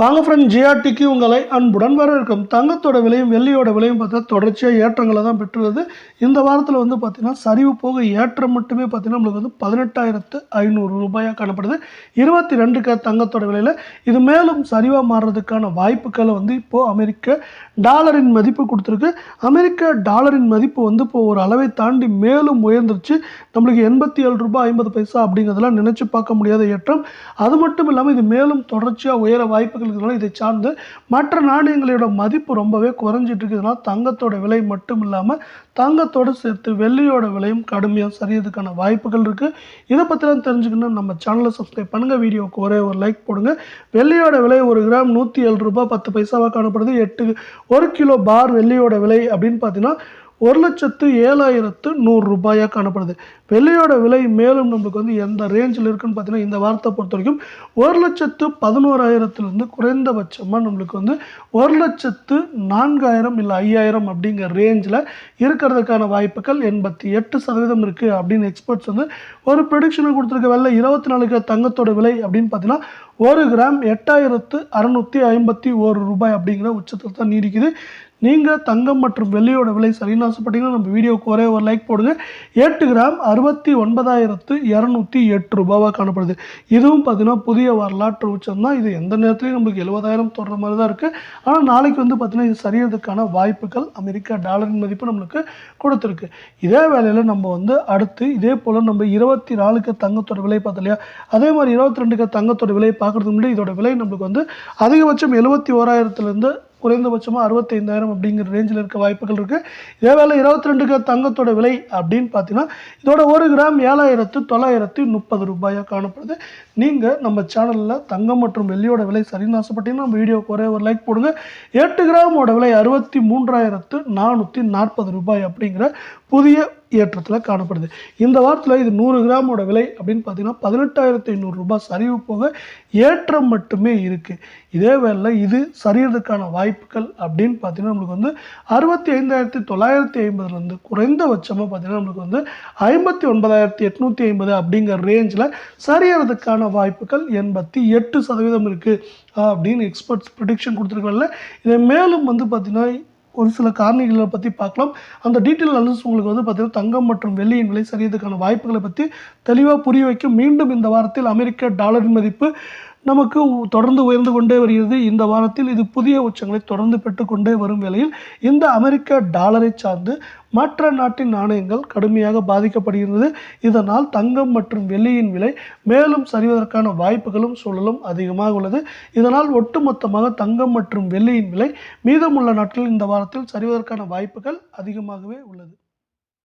வாங்க ஃப்ரெண்ட் ஜிஆர்டிக்கு உங்களை அன்புடன் வரவேற்கும். தங்கத்தோட விலையும் வெள்ளியோட விலையும் பார்த்தா தொடர்ச்சியாக ஏற்றங்களை தான் பெற்றுள்ளது. இந்த வாரத்தில் வந்து பார்த்திங்கன்னா சரிவு போக ஏற்றம் மட்டுமே பார்த்தீங்கன்னா நம்மளுக்கு வந்து பதினெட்டாயிரத்து ஐநூறு ரூபாயாக காணப்படுது. இருபத்தி ரெண்டு க தங்கத்தோட விலையில் இது மேலும் சரிவாக மாறுறதுக்கான வாய்ப்புகளை வந்து இப்போது அமெரிக்க டாலரின் மதிப்பு கொடுத்துருக்கு. அமெரிக்க டாலரின் மதிப்பு வந்து இப்போது ஒரு அளவை தாண்டி மேலும் உயர்ந்துருச்சு. நம்மளுக்கு எண்பத்தி ஏழு ரூபாய் ஐம்பது பைசா அப்படிங்கிறதெல்லாம் நினச்சி பார்க்க முடியாத ஏற்றம். அது மட்டும் இல்லாமல் இது மேலும் தொடர்ச்சியாக உயர வாய்ப்புகள் இருக்கிறதுனால இதை சார்ந்து மற்ற நாணயங்களோட மதிப்பு ரொம்பவே குறைஞ்சிட்டு இருக்கிறதுனால தங்கத்தோட விலை மட்டும் இல்லாமல் தங்கத்தோடு சேர்த்து வெள்ளியோட விலையும் கடுமையாக சரியதுக்கான வாய்ப்புகள் இருக்குது இதை பற்றிலாம் தெரிஞ்சுக்கணும் நம்ம சேனலை சப்ஸ்கிரைப் பண்ணுங்கள் வீடியோவுக்கு ஒரே ஒரு லைக் போடுங்க. வெள்ளியோட விலை ஒரு கிராம் நூற்றி ஏழு ரூபாய் பத்து பைசாவாக காணப்படுது. எட்டு ஒரு கிலோ பார் வெள்ளியோட விலை அப்படின்னு பார்த்தீங்கன்னா ஒரு லட்சத்து ஏழாயிரத்து நூறு ரூபாயாக காணப்படுது. வெள்ளையோட விலை மேலும் நம்மளுக்கு வந்து எந்த ரேஞ்சில் இருக்குன்னு பார்த்தீங்கன்னா இந்த வாரத்தை பொறுத்த வரைக்கும் ஒரு லட்சத்து பதினோராயிரத்துலேருந்து குறைந்தபட்சமாக நம்மளுக்கு வந்து ஒரு லட்சத்து நான்காயிரம் இல்லை ஐயாயிரம் அப்படிங்கிற ரேஞ்சில் இருக்கிறதுக்கான வாய்ப்புகள் எண்பத்தி எட்டு சதவீதம் இருக்குது அப்படின்னு எக்ஸ்பர்ட்ஸ் வந்து ஒரு ப்ரொடிக்ஷனை கொடுத்துருக்க. வெள்ளை இருபத்தி நாலுக்கு தங்கத்தோட விலை அப்படின்னு பார்த்தீங்கன்னா ஒரு கிராம் எட்டாயிரத்து அறநூற்றி ஐம்பத்தி ஒரு ரூபாய் அப்படிங்கிற உச்சத்தில் தான் நீடிக்குது. நீங்கள் தங்கம் மற்றும் வெள்ளியோட விலை சரின்னு ஆசைப்பட்டீங்கன்னா நம்ம வீடியோக்கு ஒரே ஒரு லைக் போடுங்க. எட்டு கிராம் அறுபத்தி ஒன்பதாயிரத்து இரநூத்தி எட்டு ரூபாவாக காணப்படுது. இதுவும் பார்த்தீங்கன்னா புதிய வரலாற்று உச்சம் தான் இது எந்த நேரத்துலையும் நம்மளுக்கு எழுபதாயிரம் தொடர மாதிரி தான் இருக்குது ஆனால் நாளைக்கு வந்து பார்த்தீங்கன்னா இது சரியறதுக்கான வாய்ப்புகள் அமெரிக்கா டாலரின் மதிப்பு நம்மளுக்கு கொடுத்துருக்கு. இதே வேலையில் நம்ம வந்து அடுத்து இதே போல் நம்ம இருபத்தி நாலுக்கு தங்கத்தோட விலை பார்த்தோம் இல்லையா? அதே மாதிரி இருபத்தி ரெண்டுக்கு தங்கத்தோட விலை பார்க்குறதுக்கு முன்னாடி இதோட விலை நம்மளுக்கு வந்து அதிகபட்சம் எழுபத்தி ஓராயிரத்துலேருந்து குறைந்தபட்சமாக அறுபத்தைந்தாயிரம் அப்படிங்கிற ரேஞ்சில் இருக்க வாய்ப்புகள் இருக்குது இதே வேலை இருபத்தி ரெண்டுக்கு தங்கத்தோட விலை அப்படின்னு பார்த்தீங்கன்னா இதோட ஒரு கிராம் ஏழாயிரத்து தொள்ளாயிரத்து முப்பது ரூபாயாக காணப்படுது. நீங்கள் நம்ம சேனலில் தங்கம் மற்றும் வெள்ளியோட விலை சரின்னு ஆசைப்பட்டீங்கன்னா நம்ம வீடியோக்கு ஒரே ஒரு லைக் போடுங்க. எட்டு கிராமோட விலை அறுபத்தி மூன்றாயிரத்து நானூற்றி நாற்பது ரூபாய் அப்படிங்கிற புதிய ஏற்றத்தில் காணப்படுது. இந்த வாரத்தில் இது நூறு கிராமோட விலை அப்படின்னு பார்த்தீங்கன்னா பதினெட்டாயிரத்தி ஐநூறு ரூபாய் சரிவு போக ஏற்றம் மட்டுமே இருக்குது இதே வேளையில் இது சரியறதுக்கான வாய்ப்புகள் அப்படின்னு பார்த்தீங்கன்னா நம்மளுக்கு வந்து அறுபத்தி ஐந்தாயிரத்தி தொள்ளாயிரத்தி ஐம்பதுலேருந்து குறைந்தபட்சமாக பார்த்தீங்கன்னா நம்மளுக்கு வந்து ஐம்பத்தி ஒன்பதாயிரத்தி எட்நூற்றி ஐம்பது அப்படிங்கிற ரேஞ்சில் சரியறதுக்கான வாய்ப்புகள் எண்பத்தி எட்டு சதவீதம் இருக்குது அப்படின்னு எக்ஸ்பர்ட்ஸ் ப்ரிடிக்ஷன் கொடுத்துருக்கல இதை மேலும் வந்து பார்த்திங்கன்னா ஒரு சில காரணிகளை பற்றி பார்க்கலாம். அந்த டீட்டெயில் அனாலிசிஸ் உங்களுக்கு வந்து பார்த்திங்கன்னா தங்கம் மற்றும் வெள்ளியின் விலை சரியதுக்கான வாய்ப்புகளை பற்றி தெளிவாக புரிய வைக்கும் மீண்டும் இந்த வாரத்தில் அமெரிக்க டாலரின் மதிப்பு நமக்கு தொடர்ந்து உயர்ந்து கொண்டே வருகிறது. இந்த வாரத்தில் இது புதிய உச்சங்களை தொடர்ந்து பெற்றுக்கொண்டே வரும் வேளையில் இந்த அமெரிக்க டாலரை சார்ந்து மற்ற நாட்டின் நாணயங்கள் கடுமையாக பாதிக்கப்படுகிறது இதனால் தங்கம் மற்றும் வெள்ளியின் விலை மேலும் சரிவதற்கான வாய்ப்புகளும் சூழலும் அதிகமாக உள்ளது. இதனால் ஒட்டுமொத்தமாக தங்கம் மற்றும் வெள்ளியின் விலை மீதமுள்ள நாட்களில் இந்த வாரத்தில் சரிவதற்கான வாய்ப்புகள் அதிகமாகவே உள்ளது.